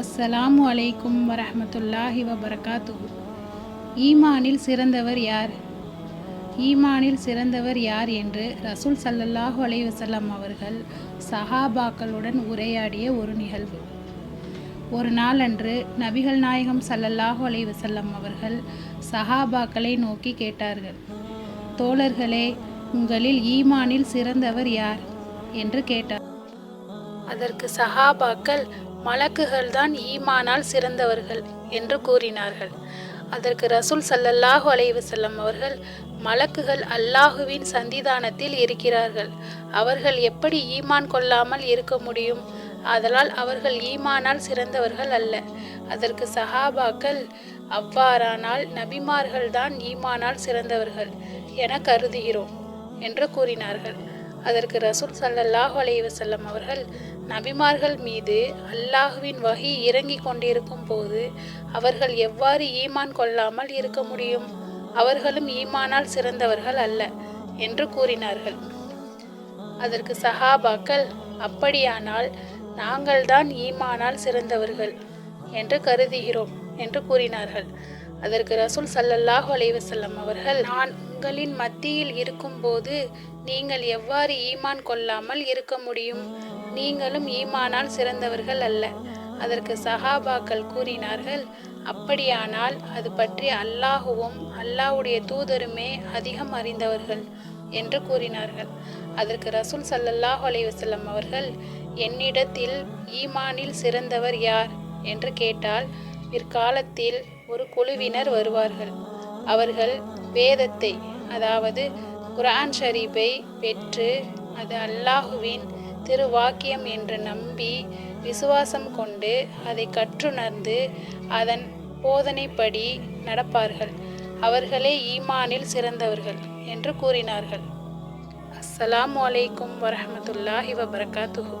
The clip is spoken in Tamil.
அஸ்ஸலாமு அலைக்கும் வரஹ்மத்துல்லாஹி வபரகாத்து ஈமானில் சிறந்தவர் யார்? ஈமானில் சிறந்தவர் யார் என்று ரசூல் சல்லல்லாஹு அலைவசல்லாம் அவர்கள் சஹாபாக்களுடன் உரையாடிய ஒரு நிகழ்வு. ஒரு நாளன்று நபிகள் நாயகம் சல்லல்லாஹு அலைவசல்லம் அவர்கள் சஹாபாக்களை நோக்கி கேட்டார்கள். தோழர்களே உங்களில் ஈமானில் சிறந்தவர் யார்? என்று கேட்டார். அதற்கு சஹாபாக்கள் மலக்குகள் தான் ஈமானால் சிறந்தவர்கள் என்று கூறினார்கள். அதற்கு ரசூல் சல்லல்லாஹு அலைவு செல்லம் அவர்கள் மலக்குகள் அல்லாஹுவின் சந்திதானத்தில் இருக்கிறார்கள். அவர்கள் எப்படி ஈமான் கொள்ளாமல் இருக்க முடியும்? அதனால் அவர்கள் ஈமானால் சிறந்தவர்கள் அல்ல. அதற்கு சஹாபாக்கள் அவ்வாறானால் நபிமார்கள் தான் ஈமானால் சிறந்தவர்கள் என கருதுகிறோம் என்று கூறினார்கள். அதற்கு ரசூல் ஸல்லல்லாஹு அலைவசல்லம் அவர்கள் நபிமார்கள் மீது அல்லாஹுவின் வகி இறங்கி கொண்டிருக்கும் போது அவர்கள் எவ்வாறு ஈமான் கொள்ளாமல் இருக்க முடியும்? அவர்களும் ஈமானால் சிறந்தவர்கள் அல்ல என்று கூறினார்கள். அதற்கு சஹாபாக்கள் அப்படியானால் நாங்கள்தான் ஈமானால் சிறந்தவர்கள் என்று கருதுகிறோம் என்று கூறினார்கள். அதற்கு ரசூல் சல்லல்லாஹு அலைவசல்லம் அவர்கள் நான் உங்களின் மத்தியில் இருக்கும்போது நீங்கள் எவ்வாறு ஈமான் கொள்ளாமல் இருக்க முடியும்? நீங்களும் ஈமானால் சிறந்தவர்கள் அல்ல. அதற்கு சஹாபாக்கள் கூறினார்கள் அப்படியானால் அது பற்றி அல்லாஹுவும் அல்லாஹ்வுடைய தூதருமே அதிகம் அறிந்தவர்கள் என்று கூறினார்கள். அதற்கு ரசூல் சல்லல்லாஹ் அலைவசல்லம் அவர்கள் என்னிடத்தில் ஈமானில் சிறந்தவர் யார்? என்று கேட்டால் பிற்காலத்தில் ஒரு குழுவினர் வருவார்கள். அவர்கள் வேதத்தை அதாவது குரான் ஷரீஃபை பெற்று அது அல்லாஹுவின் திருவாக்கியம் என்று நம்பி விசுவாசம் கொண்டு அதை கற்றுணர்ந்து அதன் போதனைப்படி நடப்பார்கள். அவர்களே ஈமானில் சிறந்தவர்கள் என்று கூறினார்கள். அஸ்ஸலாம் வலைக்கும் வரமத்துல்லாஹி வபரகாத்துஹு.